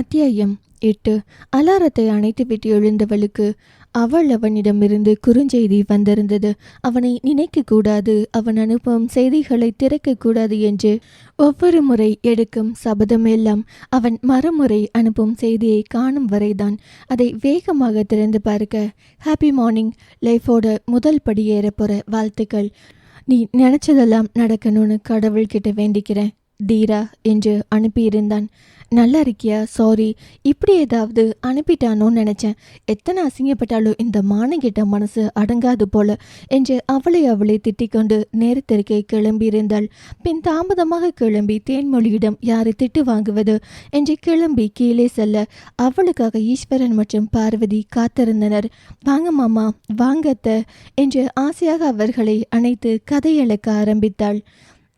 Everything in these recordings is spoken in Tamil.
அத்தியாயம் எட்டு. அலாரத்தை அணைத்துவிட்டு எழுந்தவளுக்கு அவள் அவனிடமிருந்து குறுஞ்செய்தி வந்திருந்தது. அவனை நினைக்கக்கூடாது அவன் அனுப்பும் செய்திகளை திறக்கக்கூடாது என்று ஒவ்வொரு முறை எடுக்கும் சபதமெல்லாம் அவன் மறுமுறை அனுப்பும் செய்தியை காணும் வரைதான் அதை வேகமாக திறந்து பார்க்க ஹாப்பி மார்னிங் லைஃபோட முதல் படி ஏறப்போற வாழ்த்துக்கள். நீ நினைச்சதெல்லாம் நடக்கணும்னு கடவுள்கிட்ட வேண்டிக்கிறேன் தீரா என்று அனுப்பியிருந்தான். நல்லா இருக்கியா சாரி இப்படி ஏதாவது அனுப்பிட்டானோன்னு நினச்சேன். எத்தனை அசிங்கப்பட்டாலும் இந்த மானங்கிட்ட மனசு அடங்காது போல என்று அவளை அவளை திட்டிக்கொண்டு நேரத்திற்கே கிளம்பியிருந்தாள். பின் தாமதமாக கிளம்பி தேன்மொழியிடம் யாரை திட்டு வாங்குவது? என்று கிளம்பி கீழே செல்ல அவளுக்காக ஈஸ்வரன் மற்றும் பார்வதி காத்திருந்தனர். வாங்க மாமா வாங்கத்த என்று ஆசையாக அவர்களை அணைத்து கதையளக்க ஆரம்பித்தாள்.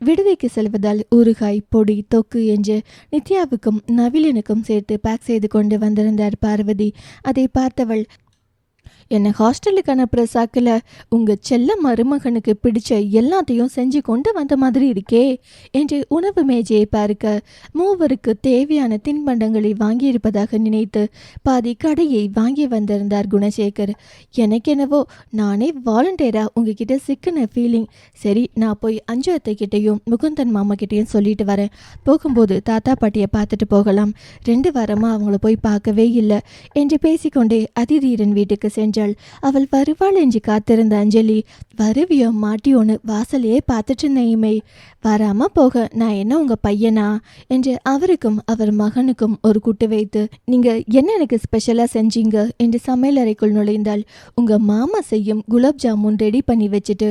விடுதிக்கு செல்வதால் ஊறுகாய் பொடி தொக்கு என்று நித்யாவுக்கும் நவிலனுக்கும் சேர்த்து பேக் செய்து கொண்டு வந்திருந்தார் பார்வதி. அதை பார்த்தவள் என்னை ஹாஸ்டலுக்கு அனுப்புகிற சாக்கில் உங்கள் செல்ல மருமகனுக்கு பிடிச்ச எல்லாத்தையும் செஞ்சு கொண்டு வந்த மாதிரி இருக்கே என்று உணவு மேஜையை பார்க்க மூவருக்கு தேவையான தின்பண்டங்களை வாங்கியிருப்பதாக நினைத்து பாதி கடையை வாங்கி வந்திருந்தார் குணசேகர். எனக்கெனவோ நானே வாலண்டியராக உங்ககிட்ட சிக்கின ஃபீலிங் சரி நான் போய் அஞ்சு கிட்டேயும் முகுந்தன் மாமா கிட்டேயும் சொல்லிட்டு வரேன். போகும்போது தாத்தா பாட்டியை பார்த்துட்டு போகலாம். ரெண்டு வாரமாக அவங்கள போய் பார்க்கவே இல்லை. என்று பேசிக்கொண்டே அதிதீரன் வீட்டுக்கு என்றாள். அவள் வருவாள் என்று காத்திருந்த அஞ்சலி வருவியோ மாட்டியோன்னு வாசலையே பார்த்துட்டு இருந்தேயுமே வராம போக நான் என்ன உங்க பையனா? என்று அவருக்கும் அவர் மகனுக்கும் ஒரு குட்டு வைத்து நீங்க என்ன எனக்கு ஸ்பெஷலா செஞ்சீங்க? என்று சமையலறைக்குள் நுழைந்தாள். உங்க மாமா செய்யும் குலாப் ஜாமுன் ரெடி பண்ணி வச்சுட்டு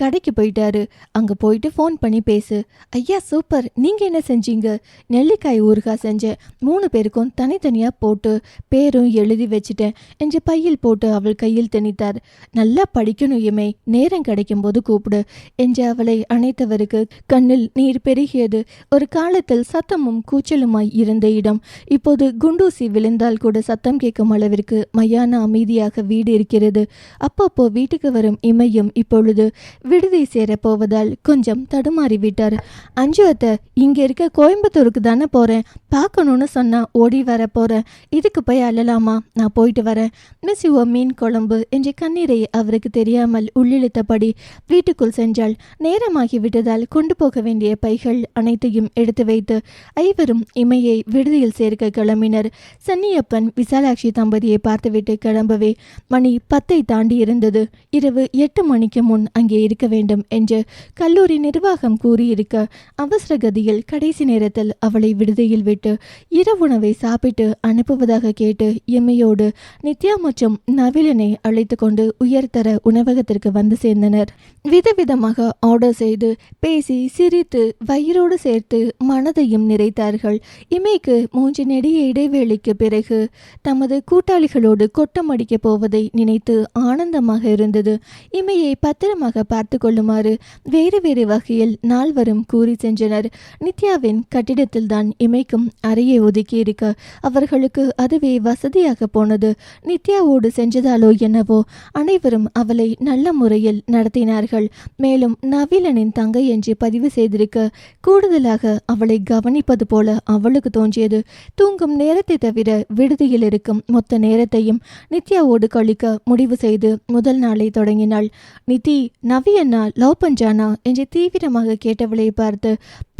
கடைக்கு போயிட்டாரு. அங்கே போயிட்டு ஃபோன் பண்ணி பேசு. ஐயா சூப்பர் நீங்கள் என்ன செஞ்சீங்க? நெல்லிக்காய் ஊறுகாய் செஞ்சேன். மூணு பேருக்கும் தனித்தனியாக போட்டு பேரும் எழுதி வச்சுட்டேன் என்று பையில் போட்டு அவள் கையில் திணித்தார். நல்லா படிக்கணும் இமை நேரம் கிடைக்கும் போது கூப்பிடு என்று அவளை அணைத்தவருக்கு கண்ணில் நீர் பெருகியது. ஒரு காலத்தில் சத்தமும் கூச்சலுமாய் இருந்த இடம். இப்போது குண்டூசி விழுந்தால் கூட சத்தம் கேட்கும் அளவிற்கு மையான அமைதியாக வீடு இருக்கிறது. அப்பப்போ வீட்டுக்கு வரும் இமையும் இப்பொழுது விடுதி சேரப் போவதால் கொஞ்சம் தடுமாறி விட்டார் அஞ்சு அத்தை இங்க இருக்க கோயம்புத்தூருக்கு தானே போறேன். பார்க்கணும்னு சொன்னா ஓடி வர போறேன் இதுக்கு போய் அழலாமா? நான் போயிட்டு வரேன். மிஸ் யுவ மீன் குழம்பு என்ற கண்ணீரை அவருக்கு தெரியாமல் உள்ளிழுத்தபடி வீட்டுக்குள் சென்றால் நேரமாகி விட்டதால் கொண்டு போக வேண்டிய பைகள் அனைத்தையும் எடுத்து வைத்து ஐவரும் இமையை விடுதியில் சேர்க்க கிளம்பினர். சன்னியப்பன் விசாலாட்சி தம்பதியை பார்த்துவிட்டு கிளம்பவே மணி பத்தை தாண்டி இருந்தது. இரவு எட்டு மணிக்கு முன் அங்கே இருக்க வேண்டும் என்று கல்லூரி நிர்வாகம் கூறியிருக்க அவசர கதியில் கடைசி நேரத்தில் அவளை விடுதியில் விட்டு இரவுணவை சாப்பிட்டு அனுப்புவதாக கேட்டு எம்மையோடு நித்யா மற்றும் நவிலனை அழைத்து கொண்டு உயர்தர உணவகத்திற்கு வந்து சேர்ந்தனர். விதவிதமாக ஆர்டர் செய்து பேசி சிரித்து வயிறோடு சேர்த்து மனதையும் நிறைத்தார்கள். இமைக்கு மூன்று நெடிய இடைவேளைக்கு பிறகு தமது கூட்டாளிகளோடு கொட்டமடிக்கப் போவதை நினைத்து ஆனந்தமாக இருந்தது. இமையை பத்திரமாக பார்த்து கொள்ளுமாறு வேறு வேறு வகையில் நால்வரும் கூறி சென்றனர். நித்யாவின் கட்டிடத்தில்தான் இமைக்கும் அறையை ஒதுக்கியிருக்க அவர்களுக்கு அதுவே வசதியாக போனது. நித்யாவோடு சென்றதாலோ என்னவோ அனைவரும் அவளை நல்ல முறையில் நடத்தினார்கள். மேலும் நவீலனின் தங்கை என்று பதிவு செய்திருக்க கூடுதலாக அவளை கவனிப்பது போல அவளுக்கு தோன்றியது. தூங்கும் நேரத்தை தவிர விடுதியில் இருக்கும் மொத்த நேரத்தையும் நித்யாவோடு கழிக்க முடிவு செய்து முதல் நாளை தொடங்கினாள். நிதி நவி அண்ணா லவ் பஞ்சானா என்று தீவிரமாக கேட்டவளை பார்த்து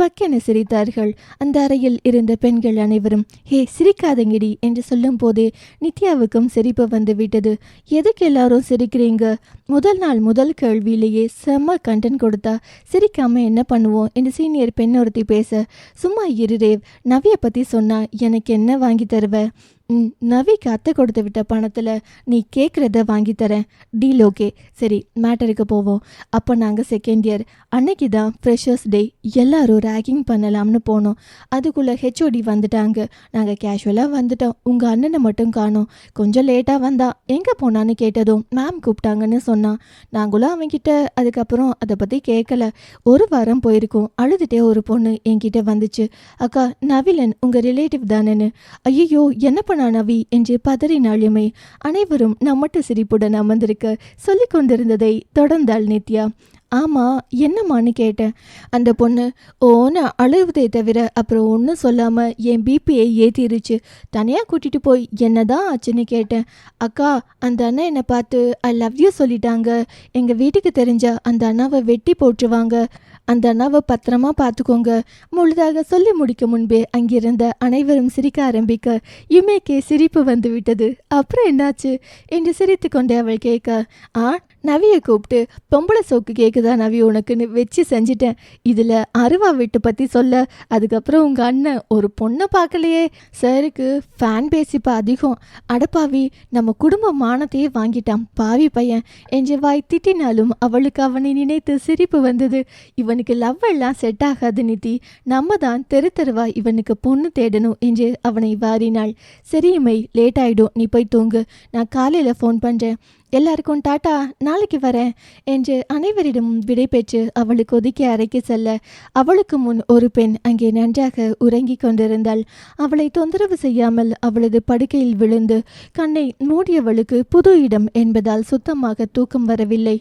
பக்கென சிரித்தார்கள். அந்த அறையில் இருந்த பெண்கள் அனைவரும் ஹே சிரிக்காதங்கிடி என்று சொல்லும் போதே நித்யாவுக்கும் சிரிப்பு வந்து விட்டது எதுக்கு எல்லாரும் சிரிக்கிறீங்க? முதல் நாள் முதல் கேள்வியிலேயே செம்ம கண்டென்ட் கொடுத்தா சிரிக்காம என்ன பண்ணுவோம்? என்று சீனியர் பெண் ஒருத்தி பேச சும்மா இரு ரேவ். நவிய பத்தி சொன்னா எனக்கு என்ன வாங்கி தருவ? நவிக்கு அத்தை கொடுத்து விட்ட பணத்தில் நீ கேட்குறத வாங்கி தரேன். Deal okay. சரி மேட்டருக்கு போவோம். அப்போ நாங்கள் செகண்ட் இயர் அன்னைக்கு தான் ஃப்ரெஷர்ஸ் டே எல்லாரும் ரேகிங் பண்ணலாம்னு போனோம். அதுக்குள்ளே ஹெச்ஓடி வந்துட்டாங்க. நாங்கள் கேஷுவலாக வந்துட்டோம். உங்கள் அண்ணனை மட்டும் காணோம். கொஞ்சம் லேட்டாக வந்தா எங்கே போனான்னு கேட்டதும் மேம் கூப்பிட்டாங்கன்னு சொன்னான். நாங்களும் அவன்கிட்ட அதுக்கப்புறம் அதை பற்றி கேட்கல ஒரு வாரம் போயிருக்கோம். அழுதுகிட்டே ஒரு பொண்ணு என்கிட்ட வந்துச்சு. அக்கா நவிலன் உங்கள் ரிலேட்டிவ் தானேன்னு. ஐயோ என்ன பண்ண நவி என்று பதறினாளுமே அனைவரும் நம்மட்டு சிரிப்புடன் அமர்ந்திருக்க சொல்லிக் கொண்டிருந்ததை தொடர்ந்தாள் நித்யா. ஆமா என்னம்மான்னு கேட்டேன். அந்த பொண்ணு ஓன அழுவதை தவிர அப்புறம் ஒன்றும் சொல்லாமல் என் பிபியை ஏத்திருச்சு. தனியாக கூட்டிட்டு போய் என்னதான் ஆச்சுன்னு கேட்டேன். அக்கா அந்த அண்ணன் என்னை பார்த்து ஐ லவ் யூ சொல்லிட்டாங்க. எங்கள் வீட்டுக்கு தெரிஞ்ச அந்த அண்ணாவை வெட்டி போட்டுருவாங்க. அந்த அண்ணாவை பத்திரமா பார்த்துக்கோங்க. முழுதாக சொல்லி முடிக்க முன்பே அங்கிருந்த அனைவரும் சிரிக்க ஆரம்பிக்க யுமேக்கே சிரிப்பு வந்து விட்டது அப்புறம் என்னாச்சு? என்று சிரித்து கொண்டே அவள் கேட்க ஆ நவியை கூப்பிட்டு பொம்பளை சோக்கு கேக்குதா நவி உனக்குன்னு வச்சு செஞ்சிட்டேன். இதில் அருவா வீட்டு பற்றி சொல்ல அதுக்கப்புறம் உங்கள் அண்ணன் ஒரு பொண்ணை பார்க்கலையே சாருக்கு ஃபேன் பேஸ் இப்போ அதிகம் அடப்பாவி நம்ம குடும்ப மானத்தையே வாங்கிட்டான் பாவி பையன். என்று வாய் திட்டினாலும் அவளுக்கு அவனை நினைத்து சிரிப்பு வந்தது. இவனுக்கு லவ் எல்லாம் செட் ஆகாது நிதி. நம்ம தான் தெரு தெருவா இவனுக்கு பொண்ணு தேடணும் என்று அவனை வாரினாள். சரியுமை லேட் ஆயிடும். நீ போய் தூங்கு. நான் காலையில் ஃபோன் பண்ணுறேன் எல்லாருக்கும் டாட்டா நாளைக்கு வரேன் என்று அனைவரிடமும் விடை பெற்று அவளுக்கு ஒதுக்கி அறைக்கு செல்ல அவளுக்கு முன் ஒரு பெண் அங்கே நன்றாக உறங்கிக் கொண்டிருந்தாள். அவளை தொந்தரவு செய்யாமல் அவளது படுக்கையில் விழுந்து கண்ணை மூடியவளுக்கு புது இடம் என்பதால் சுத்தமாக தூக்கம் வரவில்லை.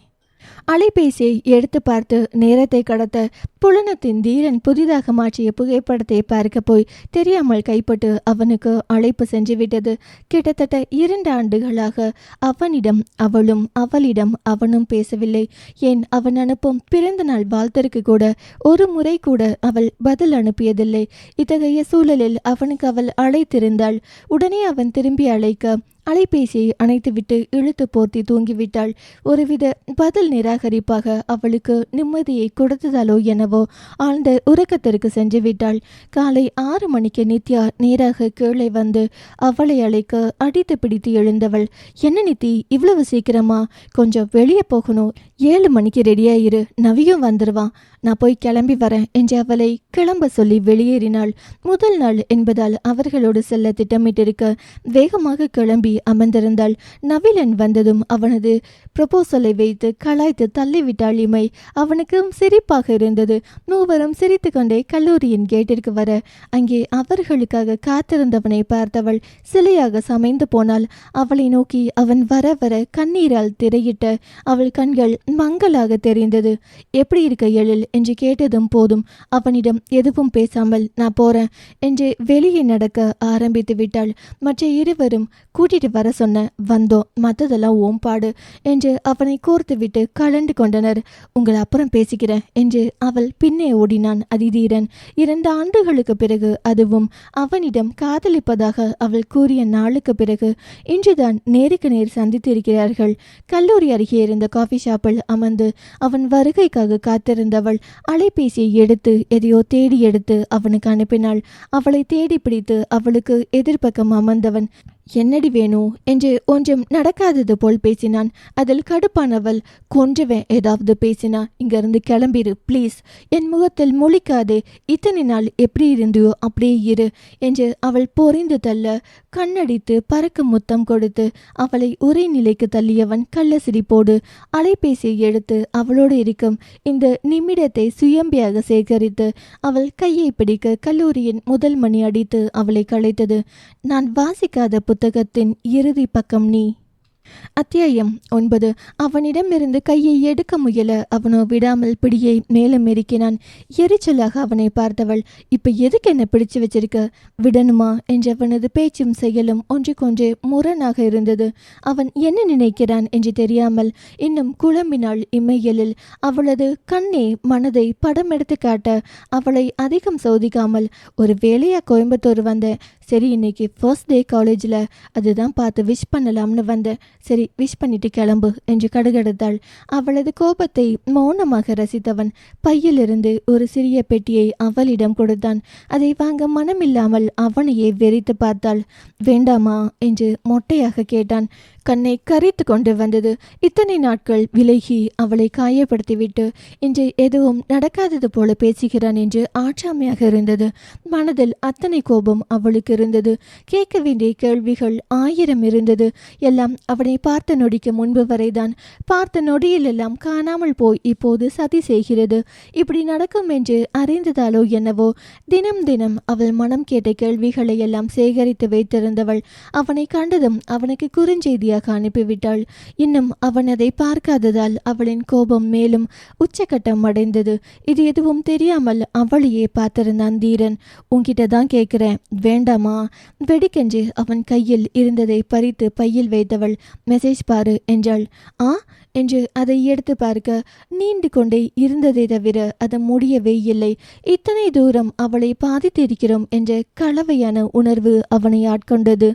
அலைபேசியை எடுத்து பார்த்து நேரத்தை கடத்த புலனத்தின் தீரன் புதிதாக மாற்றிய புகைப்படத்தை பார்க்க போய் தெரியாமல் கைப்பட்டு அவனுக்கு அழைப்பு சென்றுவிட்டது. கிட்டத்தட்ட இரண்டு ஆண்டுகளாக அவனிடம் அவளும் அவளிடம் அவனும் பேசவில்லை. ஏன் அவன் அனுப்பும் பிறந்த நாள் வாழ்த்தருக்கு கூட ஒரு முறை கூட அவள் பதில் அனுப்பியதில்லை. இத்தகைய சூழலில் அவனுக்கு அவள் அழைத்திருந்தாள். உடனே அவன் திரும்பி அழைக்க அலைபேசியை அணைத்துவிட்டு இழுத்து போர்த்தி தூங்கிவிட்டாள். ஒருவித பதில் நிராகரிப்பாக அவளுக்கு நிம்மதியை கொடுத்ததாலோ எனவோ ஆழ்ந்த உறக்கத்திற்கு சென்று விட்டாள். காலை ஆறு மணிக்கு நித்யா நேராக கீழே வந்து அவளை அழைக்க அடித்து பிடித்து எழுந்தவள். என்ன நித்தி இவ்வளவு சீக்கிரமா? கொஞ்சம் வெளியே போகணும். ஏழு மணிக்கு ரெடியாயிரு. நவியும் வந்துடுவான் நான் போய் கிளம்பி வரேன் என்று அவளை கிளம்ப சொல்லி வெளியேறினாள். முதல் நாள் என்பதால் அவர்களோடு செல்ல திட்டமிட்டிருக்க வேகமாக கிளம்பி அமர்ந்திருந்தாள். நவிலன் வந்ததும் அவனது ப்ரொபோசலை வைத்து கலாய்த்து தள்ளிவிட்டாள் இமை. அவனுக்கும் சிரிப்பாக இருந்தது. மூவரும் சிரித்துக்கொண்டே கல்லூரியின் கேட்டிற்கு வர அங்கே அவர்களுக்காக காத்திருந்தவனை பார்த்தவள் சிலையாக சமைந்து போனாள். அவளை நோக்கி அவன் வர வர கண்ணீரால் திரையிட்ட அவள் கண்கள் மங்கலாக தெரிந்தது. எப்படி இருக்க எழில்? என்று கேட்டதும் போதும் அவனிடம் எதுவும் பேசாமல் நான் போறேன் என்று வெளியே நடக்க ஆரம்பித்து விட்டாள். மற்ற இருவரும் கூட்டிட்டு வர சொன்ன வந்தோம் மற்றதெல்லாம் ஓம்பாடு என்று அவனை கோர்த்துவிட்டு கலண்டு கொண்டனர். உங்களை அப்புறம் பேசிக்கிறேன் என்று அவள் பின்னே ஓடினான் அதிதீரன். இரண்டு ஆண்டுகளுக்கு பிறகு அதுவும் அவனிடம் காதலிப்பதாக அவள் கூறிய நாளுக்கு பிறகு இன்றுதான் நேருக்கு நேர் சந்தித்திருக்கிறார்கள். கல்லூரி அருகே இருந்த காஃபி ஷாப்பில் அமர்ந்து அவன் வருகைக்காக காத்திருந்தவள் அலைபேசியை எடுத்து எதையோ தேடி எடுத்து அவனுக்கு அனுப்பினாள். அவளை தேடி பிடித்து அவளுக்கு எதிர்ப்பக்கம் அமர்ந்தவன் என்னடி வேணும் என்று ஒன்றும் நடக்காதது போல் பேசினான். அதில் கடுப்பானவள் கொன்றுவேன் ஏதாவது பேசினா இங்கிருந்து கிளம்பிரு ப்ளீஸ் என் முகத்தில் முழிக்காதே. இத்தனை நாள் எப்படி இருந்தியோ அப்படியே இரு என்று அவள் பொறிந்து தள்ள கண்ணடித்து பறக்க முத்தம் கொடுத்து அவளை உரை நிலைக்கு தள்ளியவன் கள்ள சிரிப்போடு அலைபேசியை எடுத்து அவளோடு இருக்கும் இந்த நிமிடத்தை சுயம்பியாக சேகரித்து அவள் கையை பிடிக்க கல்லூரியின் முதல் மணி அடித்து அவளை களைத்தது நான் வாசிக்காத புத்தகத்தின் இறுதி பக்கம் நீ. அத்தியாயம் ஒன்பது. அவனிடமிருந்து கையை எடுக்க முயல அவனோ விடாமல் பிடியை மேலும் மெருக்கினான். எரிச்சலாக அவனை பார்த்தவள் இப்ப எதுக்கு என்ன பிடிச்சு வச்சிருக்க? விடணுமா? என்று அவனது பேச்சும் செயலும் ஒன்றுக்கொன்று முரணாக இருந்தது. அவன் என்ன நினைக்கிறான் என்று தெரியாமல் இன்னும் குழம்பினாள் இமையலில். அவளது கண்ணே மனதை படம் எடுத்து காட்ட அவளை அதிகம் சோதிக்காமல் ஒரு வேலையா கோயம்புத்தூர் வந்த சரி இன்னைக்கு ஃபர்ஸ்ட் டே காலேஜில் அதுதான் பார்த்து விஷ் பண்ணலாம்னு வந்தேன். சரி விஷ் பண்ணிட்டு கிளம்பு என்று கடுகடுத்தாள். அவளது கோபத்தை மௌனமாக ரசித்தவன் பையிலிருந்து ஒரு சிறிய பெட்டியை அவளிடம் கொடுத்தான். அதை வாங்க மனமில்லாமல் அவனையே வெறித்து பார்த்தாள். வேண்டாமா? என்று மொட்டையாக கேட்டான். கண்ணை கரைத்து கொண்டு வந்தது. இத்தனை நாட்கள் விலகி அவளை காயப்படுத்திவிட்டு இன்று எதுவும் நடக்காதது போல பேசுகிறான் என்று ஆற்றாமையாக இருந்தது. மனதில் அத்தனை கோபம் அவளுக்கு இருந்தது. கேட்க வேண்டிய கேள்விகள் ஆயிரம் இருந்தது. எல்லாம் அவனை பார்த்த நொடிக்கு முன்பு வரைதான். பார்த்த நொடியிலெல்லாம் காணாமல் போய் இப்போது சதி செய்கிறது. இப்படி நடக்கும் என்று அறிந்ததாலோ என்னவோ தினம் தினம் அவள் மனம் கேட்ட கேள்விகளை எல்லாம் சேகரித்து வைத்திருந்தவள். அவனை கண்டதும் அவனுக்கு குறுஞ்செய்தியாக வழியாக அனுப்பிவிட்டாள். இன்னும் அவன் அதை பார்க்காததால் அவளின் கோபம் மேலும் உச்சக்கட்டம் அடைந்தது. இது எதுவும் தெரியாமல் அவளையே பார்த்திருந்தான் தீரன். உன்கிட்ட தான் கேட்குறேன். வேண்டாமா? வெடிக்கென்று அவன் கையில் இருந்ததை பறித்து பையில் வைத்தவள். மெசேஜ் பாரு என்றாள். ஆ? என்று அதை எடுத்து பார்க்க. நீண்டு கொண்டே இருந்ததை தவிர அது முடியவே இல்லை. இத்தனை தூரம் அவளை பாதித்திருக்கிறோம் என்ற கலவையான உணர்வு அவனை ஆட்கொண்டது.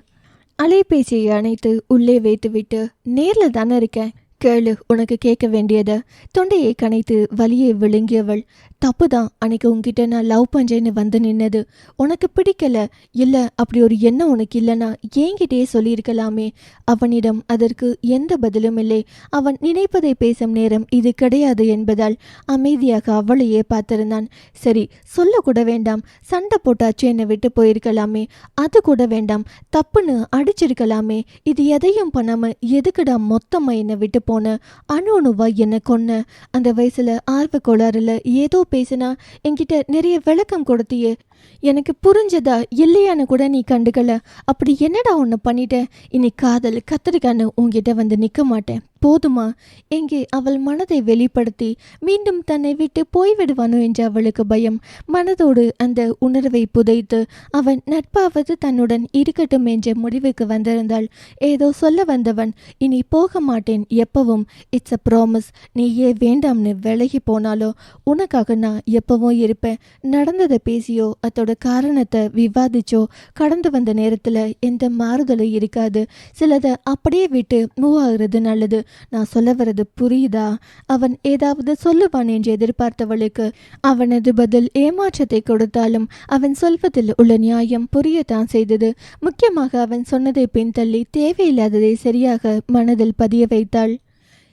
அலைபேசியை அணைத்து உள்ளே வைத்துவிட்டு நேர்ல தானே இருக்கேன்? கேளு உனக்கு கேட்க வேண்டியதை. தொண்டையை கனைத்து வலியை விழுங்கியவள் தப்புதான் அன்னைக்கு உங்ககிட்ட நான் லவ் பண்றேன்னு வந்து நின்னது. உனக்கு பிடிக்கல இல்ல அப்படி ஒரு எண்ணம் உனக்கு இல்லைன்னா என்கிட்டயே சொல்லியிருக்கலாமே. அவனிடம் அதற்கு எந்த பதிலும் இல்லை. அவன் நினைப்பதை பேசும் நேரம் இது கிடையாது என்பதால் அமைதியாக அவளையே பார்த்திருந்தான். சரி சொல்லக்கூட வேண்டாம். சண்டை போட்டாச்சு என்னை விட்டு போயிருக்கலாமே. அது கூட வேண்டாம். தப்புன்னு அடிச்சிருக்கலாமே. இது எதையும் பண்ணாம எதுக்குடா மொத்தமா என்னை விட்டு போன அணு அணுவா என்னை கொன்ன. அந்த வயசுல ஆர்வ கோளாறுல ஏதோ பேசினா என்கிட்ட நிறைய விளக்கம் கொடுத்தியே. எனக்கு புரிஞ்சதா? இல்லையான்னு கூட நீ கண்டுக்கல. அப்படி என்னடா ஒன்று பண்ணிட்ட? இனி காதல் கத்திரிக்கான்னு உங்ககிட்ட வந்து நிற்க மாட்டேன். போதுமா? எங்கே அவள் மனதை வெளிப்படுத்தி மீண்டும் தன்னை விட்டு போய்விடுவானோ என்று அவளுக்கு பயம். மனதோடு அந்த உணர்வை புதைத்து அவன் நட்பாவது தன்னுடன் இருக்கட்டும் என்ற முடிவுக்கு வந்திருந்தாள். ஏதோ சொல்ல வந்தவன் இனி போக மாட்டேன் எப்பவும். இட்ஸ் அ ப்ராமிஸ் நீயே வேண்டாம்னு விலகி போனாலோ? உனக்காக நான் எப்பவும் இருப்பேன். நடந்ததை பேசியோ? அதோட காரணத்தை விவாதிச்சோ கடந்து வந்த நேரத்தில் எந்த மாறுதலும் இருக்காது. சிலதை அப்படியே விட்டு மூவ் ஆகுறது நல்லது. நான் சொல்ல வர்றது புரியுதா? அவன் ஏதாவது சொல்லுவான் என்று எதிர்பார்த்தவளுக்கு அவனது பதில் ஏமாற்றத்தை கொடுத்தாலும் அவன் சொல்வதில் உள்ள நியாயம் புரியத்தான் செய்தது. முக்கியமாக அவன் சொன்னதை பின்தள்ளி தேவையில்லாததை சரியாக மனதில் பதிய வைத்தாள்.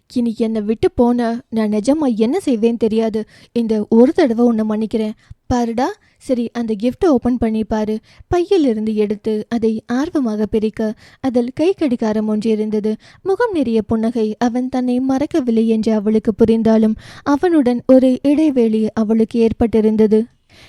இனி என்னை விட்டு போன நான் நிஜமா என்ன செய்வேன் தெரியாது. இந்த ஒரு தடவை உன்னை மன்னிக்கிறேன். பாருடா சரி அந்த கிஃப்ட்டை ஓப்பன் பண்ணி பாரு. எடுத்து அதை ஆர்வமாக பிரிக்க அதில் கை கடிகாரம் ஒன்று இருந்தது. முகம் நிறைய புன்னகை அவன் தன்னை மறக்கவில்லை என்று அவளுக்கு புரிந்தாலும் அவனுடன் ஒரு இடைவெளி அவளுக்கு ஏற்பட்டிருந்தது.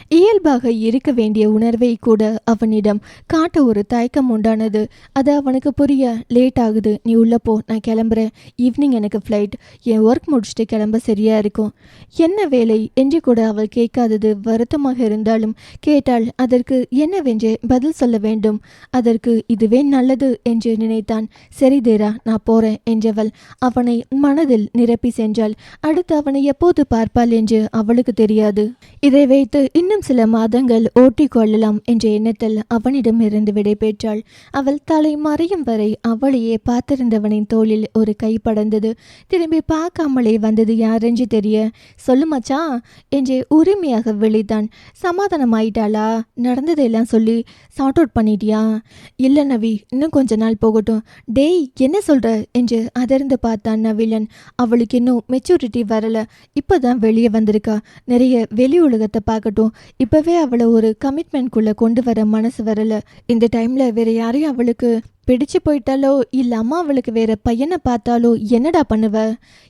இயல்பாக இருக்க வேண்டிய உணர்வை கூட அவனிடம் காட்ட ஒரு தயக்கம் உண்டானது. அது அவனுக்கு புரிய லேட் ஆகுது. நீ உள்ளப்போ போ. நான் கிளம்புறேன். ஈவினிங் எனக்கு ஃப்ளைட் என் ஒர்க் முடிச்சுட்டு கிளம்ப சரியா இருக்கும். என்ன வேலை? என்று கூட அவள் கேட்காதது வருத்தமாக இருந்தாலும் கேட்டால் அதற்கு என்னவென்று பதில் சொல்ல வேண்டும். அதற்கு இதுவே நல்லது என்று நினைத்தான். சரி தேரா நான் போறேன் என்றவள் அவனை மனதில் நிரப்பி சென்றாள். அடுத்து அவனை எப்போது பார்ப்பாள் என்று அவளுக்கு தெரியாது. இதை வைத்து இன்னும் சில மாதங்கள் ஓட்டிக்கொள்ளலாம் என்ற எண்ணத்தில் அவனிடம் இருந்து விடை பெற்றாள். அவள் தலை மறையும் வரை அவளையே பார்த்திருந்தவனின் தோளில் ஒரு கை படர்ந்தது. திரும்பி பார்க்காமலே வந்தது யாரென்று தெரிய சொல்லு என்று உரிமையாக விழித்தான். சமாதானமாயிட்டாளா? நடந்ததையெல்லாம் சொல்லி சார்ட் அவுட் பண்ணிட்டியா? இல்லை நவி இன்னும் கொஞ்ச நாள் போகட்டும். டேய் என்ன சொல்ற? என்று அதிர்ந்து பார்த்தான் நவிலன். அவளுக்கு இன்னும் மெச்சூரிட்டி வரல. இப்பதான் வெளியே வந்திருக்கா. நிறைய வெளி உலகத்தை பார்க்கட்டும். இப்பவே அவளை ஒரு கமிட்மெண்ட்குள்ள கொண்டு வர மனசு வரல. இந்த டைம்ல வேற யாரையும் அவளுக்கு பிடிச்சு போயிட்டாலோ இல்லை அம்மா அவளுக்கு வேற பையனை பார்த்தாலோ என்னடா பண்ணுவ?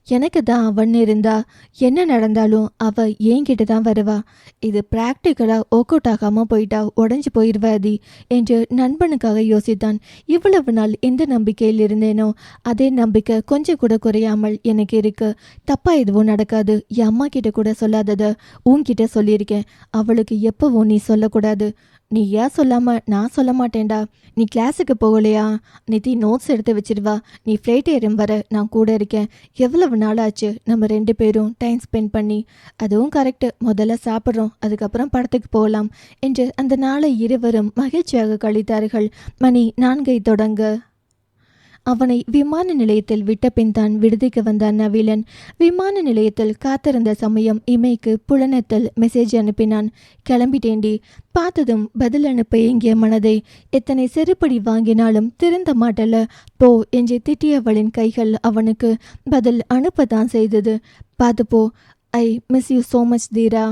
எனக்கு தான் அவன் இருந்தா என்ன நடந்தாலும் அவ என்கிட்ட தான் வருவா. இது ப்ராக்டிக்கலாக ஒர்க் அவுட் ஆகாமல் போயிட்டா உடஞ்சி போயிடுவாதி என்று நண்பனுக்காக யோசித்தான். இவ்வளவு நாள் எந்த நம்பிக்கையில் இருந்தேனோ அதே நம்பிக்கை கொஞ்சம் கூட குறையாமல் எனக்கு இருக்கு. தப்பா எதுவும் நடக்காது. என் அம்மா கிட்ட கூட சொல்லாதத உன்கிட்ட சொல்லியிருக்கேன். அவளுக்கு எப்பவும் நீ சொல்லக்கூடாது. நீ ஏன் சொல்லாம நான் சொல்ல மாட்டேன்டா. நீ கிளாஸுக்கு போகலையா? நிதி நோட்ஸ் எடுத்து வச்சிருவா. நீ ஃப்ளைட் ஏறும் வர நான் கூட இருக்கேன். எவ்வளவு நாளாச்சு நம்ம ரெண்டு பேரும் டைம் ஸ்பெண்ட் பண்ணி. அதுவும் கரெக்டு முதல்ல சாப்பிட்றோம். அதுக்கப்புறம் படத்துக்கு போகலாம். என்று அந்த நாளை இருவரும் மகிழ்ச்சியாக கழித்தார்கள். மணி நான்கை தொடங்க. அவனை விமான நிலையத்தில் விட்ட பின் தான் விடுதிக்கு வந்தான் நவீலன். விமான நிலையத்தில் காத்திருந்த சமயம் இமைக்கு புலனத்தில் மெசேஜ் அனுப்பினான். கிளம்பிட்டேண்டி பார்த்ததும் பதில் அனுப்ப ஏங்கிய மனதை? எத்தனை செருப்படி வாங்கினாலும் திருந்த மாட்டல போ என்று திட்டியவளின் கைகள் அவனுக்கு பதில் அனுப்பத்தான் செய்தது. பார்த்து போ I miss you so much Theera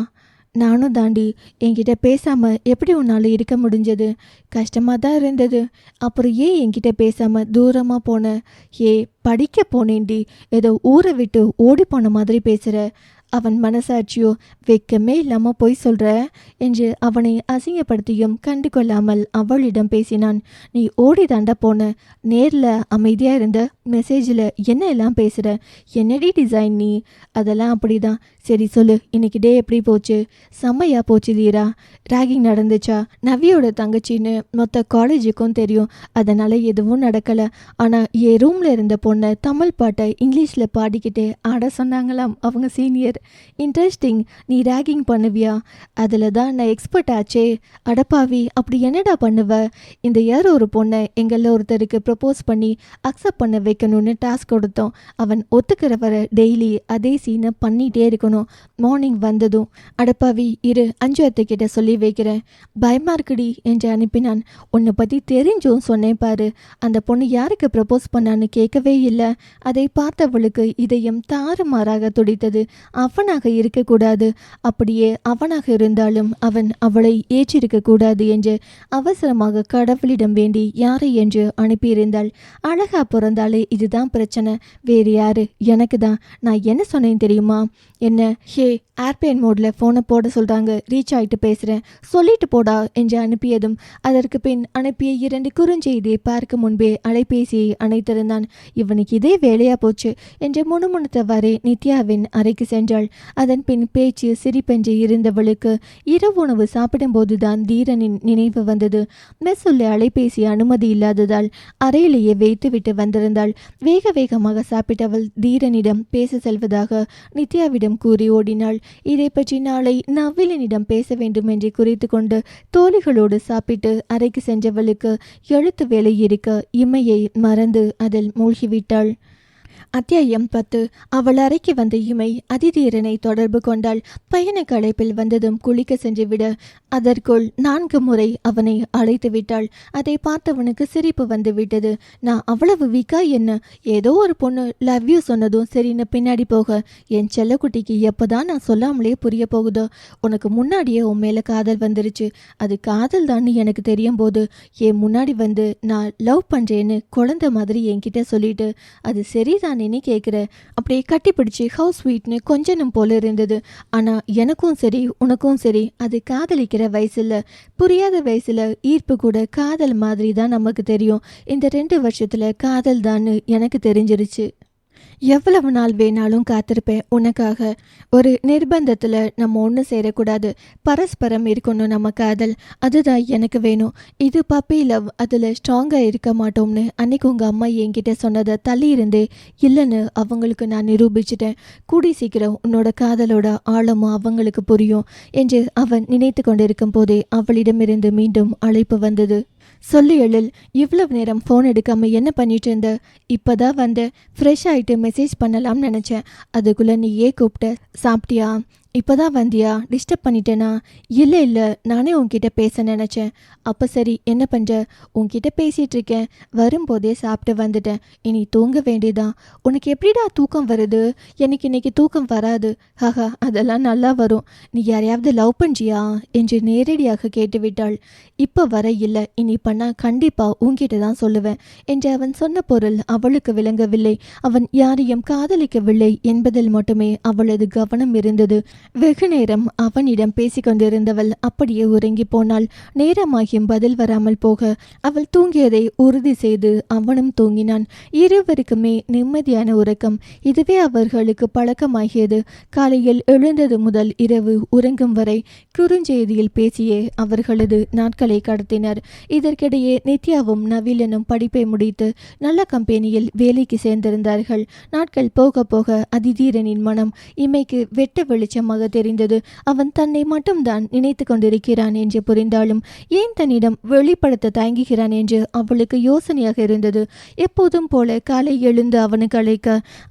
நானும் தாண்டி என்கிட்ட பேசாம எப்படி உன்னால இருக்க முடிஞ்சது? கஷ்டமா தான் இருந்தது. அப்புறம் ஏன் என்கிட்ட பேசாம தூரமா போன? ஏ படிக்க போனேன்டி. ஏதோ ஊரை விட்டு ஓடி போன மாதிரி பேசுற. அவன் மனசாட்சியோ வெக்கமே இல்லாம பொய் சொல்ற என்று அவனை அசிங்கப்படுத்தியும் கண்டு கொள்ளாமல் அவளிடம் பேசினான். நீ ஓடி தாண்டா போன. நேர்ல அமைதியா இருந்த மெசேஜில் என்ன எல்லாம் பேசுற? என்னடி டிசைன் நீ? அதெல்லாம் அப்படிதான். சரி சொல்லு இன்னைக்கு டே எப்படி போச்சு? செம்மையா போச்சு தீரா ராகிங் நடந்துச்சா? நவியோட தங்கச்சின்னு மொத்த காலேஜுக்கும் தெரியும். அதனால எதுவும் நடக்கல. ஆனா என் ரூம்ல இருந்த பொண்ணை தமிழ் பாட்டை இங்கிலீஷ்ல பாடிக்கிட்டே ஆட சொன்னாங்களாம் அவங்க சீனியர் இன்ட்ரெஸ்டிங் நீ ராகிங் பண்ணுவியா? அதில் தான் நான் எக்ஸ்பர்ட் ஆச்சே. அடப்பாவி அப்படி என்னடா பண்ணுவ? இந்த இயர் ஒரு பொண்ணை எங்களில் ஒருத்தருக்கு ப்ரப்போஸ் பண்ணி அக்செப்ட் பண்ண வைக்கணும்னு டாஸ்க் கொடுத்தோம். அவன் ஒத்துக்கிற வர டெய்லி அதே சீனை பண்ணிகிட்டே இருக்கணும். மார்னிங் வந்ததும் அடப்பாவி இரு அஞ்சு அத்தைக்கிட்ட சொல்லி வைக்கிறேன். பயமா இருக்குடி என்று அனுப்பினான். உன்னை பற்றி தெரிஞ்சும் சொன்னேன் பாரு. அந்த பொண்ணு யாருக்கு ப்ரப்போஸ் பண்ணான்னு கேட்கவே இல்லை. அதை பார்த்தவளுக்கு இதயம் தாறுமாறாக துடித்தது. அவனாக இருக்கக்கூடாது. அப்படியே அவனாக இருந்தாலும் அவன் அவளை ஏற்றிருக்க கூடாது என்று அவசரமாக கடவுளிடம் வேண்டி யாரை என்று அனுப்பியிருந்தாள். அழகா பிறந்தாலே இதுதான் பிரச்சனை. வேறு யாரு? எனக்கு தான். நான் என்ன சொன்னேன் தெரியுமா? என்ன ஹே ஏர்பிளைன் மோடில் ஃபோனை போட சொல்கிறாங்க ரீச் ஆகிட்டு பேசுகிறேன் சொல்லிட்டு போடா என்று அனுப்பியதும் அதற்கு பின் அனுப்பிய இரண்டு குறுஞ்செய்தியை பார்க்க முன்பே அலைபேசியை அணைத்திருந்தான். இவனுக்கு இதே வேலையாக போச்சு என்று முணுமுணுத்தவாறே நித்யாவின் அறைக்கு சென்றாள். அதன் பின் பேச்சு சிரிப்பென்று இருந்தவளுக்கு இரவு உணவு சாப்பிடும்போதுதான் தீரனின் நினைவு வந்தது. மெஸ் உள்ள அலைபேசி அனுமதி இல்லாததால் அறையிலேயே வைத்துவிட்டு வந்திருந்தாள். வேக வேகமாக சாப்பிட்டவள் தீரனிடம் பேச செல்வதாக நித்யாவிடம் கூறி ஓடினாள். இதை பற்றி நாளை நவ்விலனிடம் பேச வேண்டும் என்று குறித்து கொண்டு தோழிகளோடு சாப்பிட்டு அறைக்கு சென்றவளுக்கு எழுத்து வேலை இருக்க இமையை மறந்து அதில் மூழ்கிவிட்டாள். அத்தியாயம் பத்து. அவள் அறைக்கு வந்த இமை அதிதீரனை தொடர்பு கொண்டாள். பயண களைப்பில் வந்ததும் குளிக்க சென்றுவிட அதற்குள் நான்கு முறை அவனை அழைத்து விட்டாள். அதை பார்த்தவனுக்கு சிரிப்பு வந்து விட்டது. நான் அவ்வளவு வீக்கா என்ன? ஏதோ ஒரு பொண்ணு லவ் யூ சொன்னதும் சரின்னு பின்னாடி போக. என் செல்லக்குட்டிக்கு எப்போதான் நான் சொல்லாமலே புரிய போகுதோ? உனக்கு முன்னாடியே உன் மேலே காதல் வந்துருச்சு. அது காதல் தான் எனக்கு தெரியும் போது என் முன்னாடி வந்து நான் லவ் பண்ணுறேன்னு குழந்தை மாதிரி என்கிட்ட சொல்லிட்டு அது சரிதான்? சரிதானேன்னு கேட்குற அப்படியே கட்டிப்பிடிச்சு ஹவுஸ் ஸ்வீட்னு கொஞ்சனும் போல இருந்தது. ஆனால் எனக்கும் சரி உனக்கும் சரி அது காதலிக்கிற வயசில் புரியாத வயசில் ஈர்ப்பு கூட காதல் மாதிரி தான் நமக்கு தெரியும். இந்த ரெண்டு வருஷத்தில் காதல் தான்னு எனக்கு தெரிஞ்சிருச்சு. எவ்வளவு நாள் வேணாலும் காத்திருப்பேன். உனக்காக ஒரு நிர்பந்தத்தில் நம்ம ஒன்று சேரக்கூடாது. பரஸ்பரம் இருக்கணும் நம்ம காதல். அதுதான் எனக்கு வேணும். இது பப்பி லவ் அதில் ஸ்ட்ராங்காக இருக்க மாட்டோம்னு அன்னைக்கு உங்கள் அம்மா என்கிட்ட சொன்னதை தள்ளி இருந்தே இல்லைன்னு அவங்களுக்கு நான் நிரூபிச்சிட்டேன். கூடி சீக்கிரம் உன்னோட காதலோட ஆழமும் அவங்களுக்கு புரியும் என்று அவன் நினைத்து கொண்டிருக்கும் போதே அவளிடமிருந்து மீண்டும் அழைப்பு வந்தது. சொல்லு எழில் இவ்வளவு நேரம் ஃபோன் எடுக்காம என்ன பண்ணிட்டு இருந்த? இப்பதான் வந்து ஃப்ரெஷ் ஆயிட்டு மெசேஜ் பண்ணலாம்னு நினச்சேன். அதுக்குள்ள நீ ஏன் கூப்பிட்ட சாப்பிட்டியா? இப்போ தான் வந்தியா? டிஸ்டர்ப் பண்ணிட்டேனா? இல்லை இல்லை நானே உன்கிட்ட பேச நினச்சேன். அப்போ சரி என்ன பண்ணுற உன்கிட்ட பேசிகிட்ருக்கேன் வரும்போதே சாப்பிட்டு வந்துட்டேன். இனி தூங்க வேண்டியதான் உனக்கு எப்படிடா தூக்கம் வருது? எனக்கு இன்னைக்கு தூக்கம் வராது. ஹஹா அதெல்லாம் நல்லா வரும். நீ யாரையாவது லவ் பண்ணுறியா என்று நேரடியாக கேட்டுவிட்டாள். இப்போ வர இல்லை. இனி பண்ணால் கண்டிப்பாக உன்கிட்ட தான் சொல்லுவேன் என்று அவன் சொன்ன பொருள் அவளுக்கு விளங்கவில்லை. அவன் யாரையும் காதலிக்கவில்லை என்பதில் மட்டுமே அவளது கவனம் இருந்தது. வெகு நேரம் அவனிடம் பேசிக்கொண்டிருந்தவள் அப்படியே உறங்கி போனாள். நேரமாகியும் பதில் வராமல் போக அவள் தூங்கியதை உறுதி செய்து அவனும் தூங்கினான். இருவருக்குமே நிம்மதியான உறக்கம். இதுவே அவர்களுக்கு பழக்கமாகியது. காலையில் எழுந்தது முதல் இரவு உறங்கும் வரை குறுஞ்செய்தியில் பேசியே அவர்களது நாட்களை கடத்தினர். இதற்கிடையே நித்யாவும் நவீலனும் படிப்பை முடித்து நல்ல கம்பெனியில் வேலைக்கு சேர்ந்திருந்தார்கள். நாட்கள் போக போக அதிதீரனின் மனம் இமைக்கு வெட்ட வெளிச்சம் வெளிச்சமாக தெரிந்தது. அவன் தன்னை மட்டும்தான் நினைத்து கொண்டிருக்கிறான் என்று புரிந்தாலும் ஏன் தன்னிடம் வெளிப்படுத்த தயங்குகிறான் என்று அவளுக்கு யோசனையாக இருந்தது. எப்போதும் போல காலை எழுந்து அவனுக்கு அழைக்க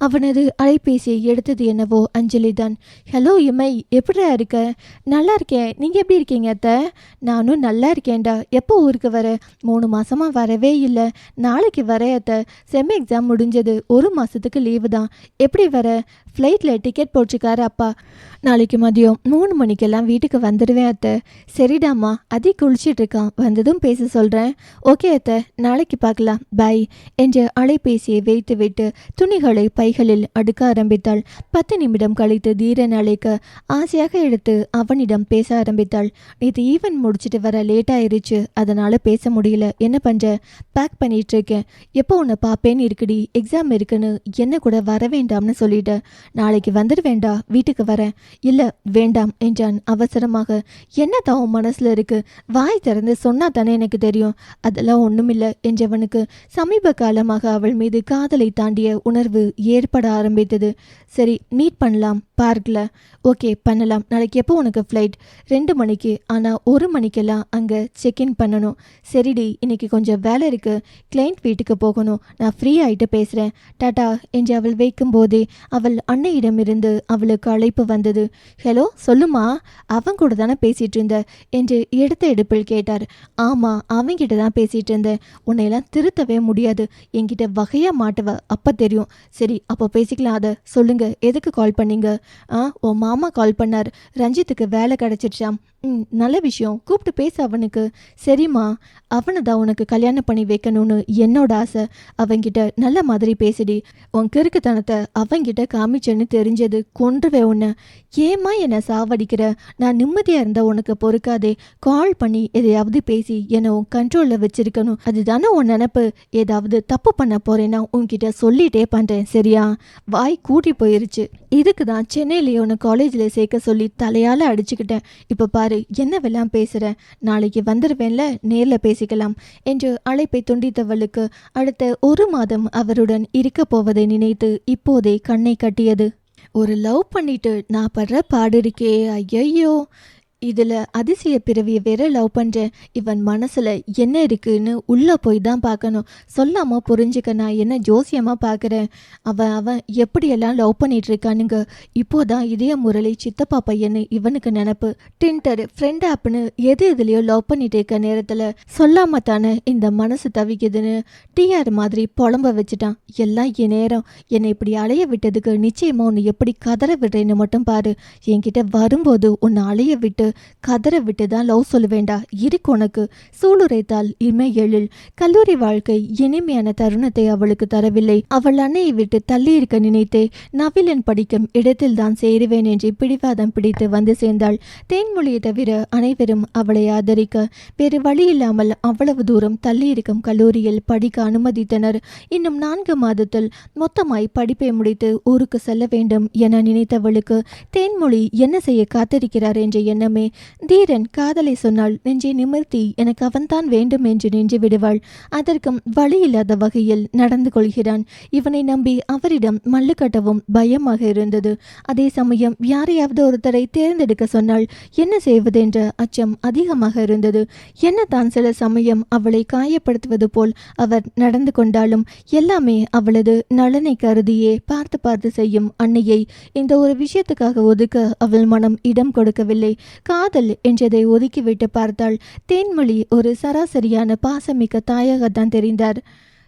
அவனது அலைபேசியை எடுத்தது என்னவோ அஞ்சலி தான் ஹலோ இமை எப்படியா இருக்க? நல்லா இருக்கேன் நீங்கள் எப்படி இருக்கீங்க அத்தை? நானும் நல்லா இருக்கேன்டா. எப்போ ஊருக்கு வர? மூணு மாசமா வரவே இல்லை. நாளைக்கு வரேன் அத்தை. செம் எக்ஸாம் முடிஞ்சது. ஒரு மாசத்துக்கு லீவு தான் எப்படி வர? ஃப்ளைட்டில் டிக்கெட் போட்டிருக்காரு அப்பா. நாளைக்கு மதியம் மூணு மணிக்கெல்லாம் வீட்டுக்கு வந்துடுவேன் அத்தை. சரிடாம்மா அதி குளிச்சிட்டு இருக்கான். வந்ததும் பேச சொல்கிறேன் ஓகே அத்தை நாளைக்கு பார்க்கலாம். பாய் என்று அலைபேசியை வைத்துவிட்டு துணிகளை பைகளில் அடுக்க ஆரம்பித்தாள். பத்து நிமிடம் கழித்து தீரன் அழைக்க ஆசையாக எடுத்து அவனிடம் பேச ஆரம்பித்தாள். நேற்று ஈவென்ட் முடிச்சிட்டு வர லேட் ஆயிருச்சு. அதனால பேச முடியல. என்ன பண்ற? பேக் பண்ணிட்டு இருக்கேன். எப்போ உன்னை பார்ப்பேன்னு இருக்குடி? எக்ஸாம் இருக்குன்னு என்ன கூட வர வேண்டாம்னு சொல்லிட்டேன் நாளைக்கு வந்துடுவேண்டா வீட்டுக்கு வரேன். இல்லை வேண்டாம் என்றான் அவசரமாக. என்ன தான் உன் மனசில் இருக்கு? வாய் திறந்து சொன்னா தானே எனக்கு தெரியும். அதெல்லாம் ஒண்ணுமில்ல என்றவனுக்கு சமீப காலமாக அவள் மீது காதலை தாண்டிய உணர்வு ஏற்பட ஆரம்பித்தது. சரி மீட் பண்ணலாம் பார்க்கல. ஓகே பண்ணலாம். நாளைக்கு எப்போ உனக்கு ஃப்ளைட் ரெண்டு மணிக்கு. ஆனால் ஒரு மணிக்கெல்லாம் அங்கே செக்இன் பண்ணணும். சரிடி இன்னைக்கு கொஞ்சம் வேலை இருக்குது கிளைண்ட் வீட்டுக்கு போகணும். நான் ஃப்ரீ ஆகிட்டு பேசுகிறேன் டாட்டா என்று அவள் வைக்கும்போதே அவள் அன்னையிடமிருந்து அவளுக்கு அழைப்பு வந்தது. ஹலோ சொல்லுமா அவன் கூட தானே பேசிட்டு இருந்த? என்று எடுத்த எடுப்பில் கேட்டார். ஆமாம் அவங்கிட்ட தான் பேசிட்டு இருந்தேன். உன்னையெல்லாம் திருத்தவே முடியாது. என்கிட்ட வகையாக மாட்டுவ. அப்போ தெரியும். சரி அப்போ பேசிக்கலாம். அதை சொல்லுங்க. எதுக்கு கால் பண்ணீங்க? ஆ உன் மாமா கால் பண்ணார். ரஞ்சித்துக்கு வேலை கிடைச்சிருச்சாம். ம் நல்ல விஷயம். கூப்பிட்டு பேச அவனுக்கு. சரிம்மா. அவனை தான் உனக்கு கல்யாணம் பண்ணி வைக்கணும்னு என்னோட ஆசை. அவன்கிட்ட நல்ல மாதிரி பேசிடி. உன் கிறுக்குத்தனத்தை அவன்கிட்ட ஆரம்பிச்சேன்னு தெரிஞ்சது. கொன்றுவே உன்னை. ஏம்மா என்னை சாவடிக்கிற? நான் நிம்மதியாக இருந்தா உனக்கு பொறுக்காதே. கால் பண்ணி எதையாவது பேசி என்னை உன் கண்ட்ரோலில் வச்சிருக்கணும். அதுதானே உன் நினப்பு. ஏதாவது தப்பு பண்ண போறேன்னா உன்கிட்ட சொல்லிட்டே பண்ணுறேன் சரியா? வாய் கூட்டி போயிருச்சு. இதுக்கு தான் சென்னையிலேயே உன்னை காலேஜில் சேர்க்க சொல்லி தலையால் அடிச்சுக்கிட்டேன். இப்போ பாரு என்னவெல்லாம் பேசுகிறேன் நாளைக்கு வந்துடுவேன்ல நேரில் பேசிக்கலாம் என்று அழைப்பை துண்டித்தவளுக்கு அடுத்த ஒரு மாதம் அவருடன் இருக்க போவதை நினைத்து இப்போதே கண்ணை கட்டியது ஒரு லவ் பண்ணிட்டு நான் படுற பாடு இருக்கே ஐயையோ இதில் அதிசய பிறவியை வேற லவ் பண்ணுறேன் இவன் மனசில் என்ன இருக்குன்னு உள்ளே போய் தான் பார்க்கணும். சொல்லாமல் புரிஞ்சுக்க நான் என்ன ஜோசியமாக பார்க்குறேன்? அவன் அவன் எப்படியெல்லாம் லவ் பண்ணிகிட்டு இருக்கானுங்க? இப்போதான் இதய முரளி சித்தப்பா பையன்னு இவனுக்கு நினப்பு. டின்டர் ஃப்ரெண்ட் ஆப்னு எது எதுலையோ லவ் பண்ணிட்டு இருக்க நேரத்தில் சொல்லாமல் தானே இந்த மனசு தவிக்குதுன்னு டிஆர் மாதிரி புலம்ப வச்சுட்டான். எல்லாம் என் நேரம். என்னை இப்படி அலைய விட்டதுக்கு நிச்சயமாக உன்னை எப்படி கதற விடுறேன்னு மட்டும் பாரு. என்கிட்ட வரும்போது உன்னை அலைய விட்டு கதற விட்டுதான் லவ் சொல்ல வேண்டா இருக்கு உனக்கு. சூளுரைத்தால் இமை எழில் கல்லூரி வாழ்க்கை இனிமையான தருணத்தை அவளுக்கு தரவில்லை. அவள் அன்னையை விட்டு தள்ளி இருக்க நினைத்தே நவிலன் படிக்கும் இடத்தில் தான் சேருவேன் என்று பிடிவாதம் பிடித்து வந்து சேர்ந்தாள். தேன்மொழியை தவிர அனைவரும் அவளை ஆதரிக்க வேறு வழி இல்லாமல் அவ்வளவு தூரம் தள்ளி இருக்கும் கல்லூரியில் படிக்க அனுமதித்தனர். இன்னும் நான்கு மாதத்தில் மொத்தமாய் படிப்பை முடித்து ஊருக்கு செல்ல வேண்டும் என நினைத்தவளுக்கு தேன்மொழி என்ன செய்ய காத்திருக்கிறார் என்ற எண்ணம் தீரன் காதலை சொன்னால் நெஞ்சை நிமிர்த்தி எனக்கு அவன்தான் வேண்டும் என்று நின்று விடுவாள். அதற்கும் வழி இல்லாத வகையில் நடந்து கொள்கிறான். இவனை நம்பி அவரிடம் மல்லு கட்டவும் பயமாக இருந்தது. அதே சமயம் யாரையாவது ஒருத்தரை தேர்ந்தெடுக்க சொன்னால் என்ன செய்வதென்ற அச்சம் அதிகமாக இருந்தது. என்ன தான் சில சமயம் அவளை காயப்படுத்துவது போல் அவர் நடந்து கொண்டாலும் எல்லாமே அவளது நலனை கருதியே பார்த்து பார்த்து செய்யும் அன்னையை இந்த ஒரு விஷயத்துக்காக ஒதுக்க அவள் மனம் இடம் கொடுக்கவில்லை. காதல் என்றதை ஒதுக்கிவிட்டு பார்த்தால் தேன்மொழி ஒரு சராசரியான பாசமிக்க தாயாகத்தான் தெரிந்தார்.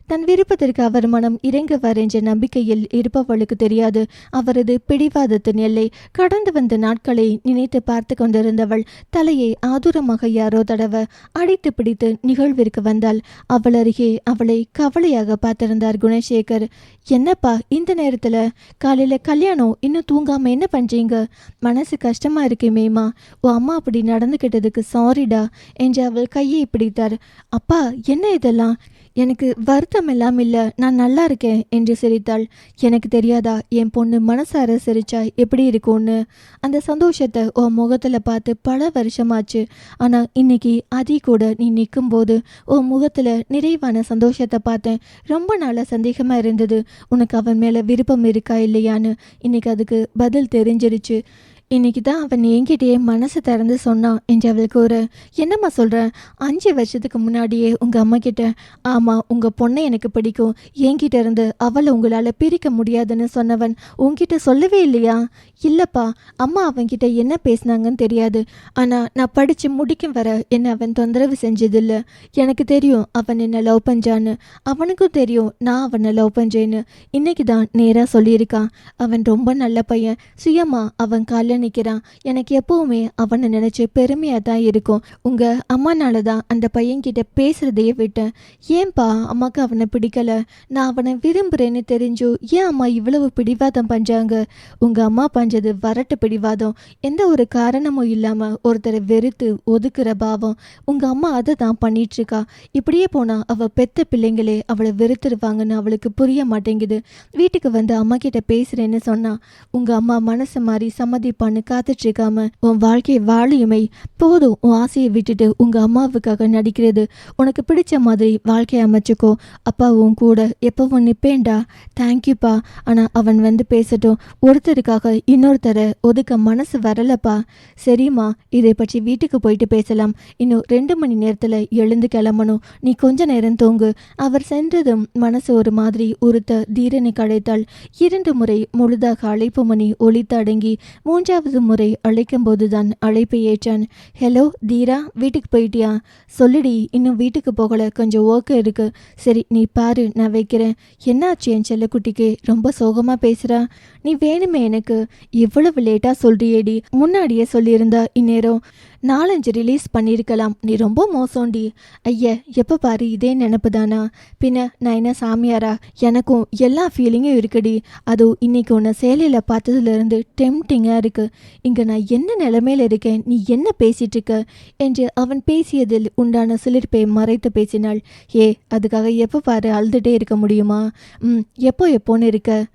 தன் விருப்பத்திற்கு அவர் மனம் இறங்குவார் என்ற நம்பிக்கையில் இருப்பவளுக்கு தெரியாது. அவரது பிடிவாதத்தின் எல்லை கடந்து வந்த நாட்களை நினைத்து பார்த்து கொண்டிருந்தவள் தலையை ஆதுரமாக யாரோ தடவ அடித்து பிடித்து நிகழ்விற்கு வந்தாள். அவள் அருகே அவளை கவலையாக பார்த்திருந்தார் குணசேகர். என்னப்பா இந்த நேரத்துல காலையில கல்யாணம்? இன்னும் தூங்காம என்ன பண்றீங்க? மனசு கஷ்டமா இருக்குமேமா உன் அம்மா அப்படி நடந்துக்கிட்டதுக்கு சாரிடா என்று அவள் கையை பிடித்தார். அப்பா என்ன இதெல்லாம்? எனக்கு வருத்தம் எல்லாம் இல்லை நான் நல்லா இருக்கேன் என்று சிரித்தாள். எனக்கு தெரியாதா என் பொண்ணு மனசார சிரிச்சா எப்படி இருக்கும்னு? அந்த சந்தோஷத்தை உன் முகத்தில் பார்த்து பல வருஷமாச்சு. ஆனால் இன்னைக்கு அதி கூட நீ நிற்கும் போது உன் முகத்தில் நிறைவான சந்தோஷத்தை பார்த்தேன். ரொம்ப நாளாக சந்தேகமாக இருந்தது. உனக்கு அவன் மேலே விருப்பம் இருக்கா இல்லையான்னு இன்னைக்கு அதுக்கு பதில் தெரிஞ்சிருச்சு. இன்னைக்கு தான் அவன் என்கிட்டயே மனசு திறந்து சொன்னான் என்று அவள் கூற. என்னம்மா சொல்கிறேன் அஞ்சு வருஷத்துக்கு முன்னாடியே உங்கள் அம்மா கிட்ட ஆமாம் உங்கள் பொண்ணை எனக்கு பிடிக்கும். என்கிட்ட இருந்து அவளை உங்களால் பிரிக்க முடியாதுன்னு சொன்னவன் உங்ககிட்ட சொல்லவே இல்லையா? இல்லைப்பா அம்மா அவன்கிட்ட என்ன பேசினாங்கன்னு தெரியாது. ஆனால் நான் படித்து முடிக்கும் வர என்னை அவன் தொந்தரவு செஞ்சதில்ல. எனக்கு தெரியும் அவன் என்னை லவ் பஞ்சான்னு அவனுக்கும் தெரியும் நான் அவனை லவ் பஞ்சேன்னு இன்னைக்கு தான் நேராக சொல்லியிருக்கான். அவன் ரொம்ப நல்ல பையன். சுயமா அவன் காலில் நிற்கிறான் எனக்கு எப்பவுமே அவனை நினைச்சு பெருமையா தான் இருக்கும். உங்க அம்மானால தான் அந்த பையன்கிட்ட பேசுகிறதையே விட்டேன். ஏன்பா அம்மாக்கு அவனை பிடிக்கல? நான் அவனை விரும்புறேன்னு தெரிஞ்சோ ஏன் அம்மா இவ்வளவு பிடிவாதம் பண்ணுறாங்க உங்க அம்மா பஞ்சது வரட்டு பிடிவாதம். எந்த ஒரு காரணமும் இல்லாம ஒருத்தரை வெறுத்து ஒதுக்குற பாவம். உங்க அம்மா அதை தான் பண்ணிட்டு இருக்கா இப்படியே போனா அவ பெத்த பிள்ளைங்களே அவளை வெறுத்துருவாங்கன்னு அவளுக்கு புரிய மாட்டேங்குது. வீட்டுக்கு வந்து அம்மா கிட்ட பேசுறேன்னு சொன்னா உங்க அம்மா மனசு மாதிரி சம்மதிப்பான் வருவான்னு காத்துட்டு இருக்காம உன் வாழ்க்கையை வாழியுமை. போதும் உன் ஆசையை விட்டுட்டு உங்க அம்மாவுக்காக நடிக்கிறது. உனக்கு பிடிச்ச மாதிரி வாழ்க்கையை அமைச்சுக்கோ. அப்பா உன் கூட எப்பவும் நிப்பேன்டா. தேங்க்யூப்பா ஆனா அவன் வந்து பேசட்டும். ஒருத்தருக்காக இன்னொருத்தரை ஒதுக்க மனசு வரலப்பா. சரிம்மா இதை பற்றி வீட்டுக்கு போயிட்டு பேசலாம். இன்னும் ரெண்டு மணி நேரத்துல எழுந்து கிளம்பணும். நீ கொஞ்ச நேரம் தூங்கு. அவர் சென்றதும் மனசு ஒரு மாதிரி உறுத்த தீரனை கழைத்தாள் இரண்டு முறை முழுதாக அழைப்பு மணி ஒலித்து அடங்கி மூன்றாவது முறை அழைக்கும் போதுதான் அழைப்பை ஏற்றான். ஹலோ தீரா வீட்டுக்கு போயிட்டியா? சொல்லுடி இன்னும் வீட்டுக்கு போகல. கொஞ்சம் ஒர்க் இருக்கு. சரி நீ பாரு நான் வைக்கிறேன். என்னாச்சு என் செல்லக்குட்டிக்கு? ரொம்ப சோகமா பேசுறா. நீ வேணுமே எனக்கு. இவ்வளவு லேட்டா சொல்றியேடி. முன்னாடியே சொல்லியிருந்தா இந்நேரம். நாலஞ்சு ரிலீஸ் பண்ணியிருக்கலாம். நீ ரொம்ப மோசம்டி. ஐய எப்போ பாரு இதே நினப்பு தானா? பின்ன நான் என்ன சாமியாரா? எனக்கும் எல்லா ஃபீலிங்கும் இருக்குடி. அதுவும் இன்னைக்கு உன்னை சேலையில் பார்த்ததுலேருந்து டெம்டிங்காக இருக்கு. இங்கே நான் என்ன நிலைமையில இருக்கேன்? நீ என்ன பேசிட்டு இருக்க என்று அவன் பேசியதில் உண்டான சிலிர்ப்பை மறைத்து பேசினாள். ஏ அதுக்காக எப்போ பாரு அழுதுகிட்டே இருக்க முடியுமா? ம் எப்போ எப்போன்னு இருக்க?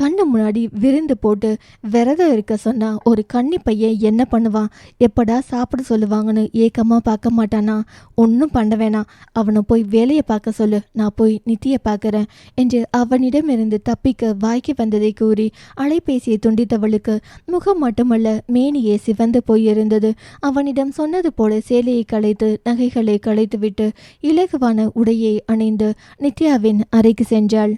கண்ணு முன்னாடி விருந்து போட்டு விரதம் இருக்க சொன்னா ஒரு கன்னி பையன் என்ன பண்ணுவான்? எப்படா சாப்பிட சொல்லுவாங்கன்னு ஏக்கமா பார்க்க மாட்டானா? ஒன்றும் பண்ண வேணாம். அவனை போய் வேலையை பார்க்க சொல்லு. நான் போய் நித்திய பார்க்கறேன் என்று அவனிடமிருந்து தப்பிக்க வாய்க்கு வந்ததை கூறி அலைபேசியை துண்டித்தவளுக்கு முகம் மட்டுமல்ல மேனியே சிவந்து போயிருந்தது. அவனிடம் சொன்னது போல சேலையை களைத்து நகைகளை களைத்துவிட்டு இலகுவான உடையை அணிந்து நித்யாவின் அறைக்கு சென்றாள்.